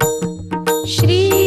Shri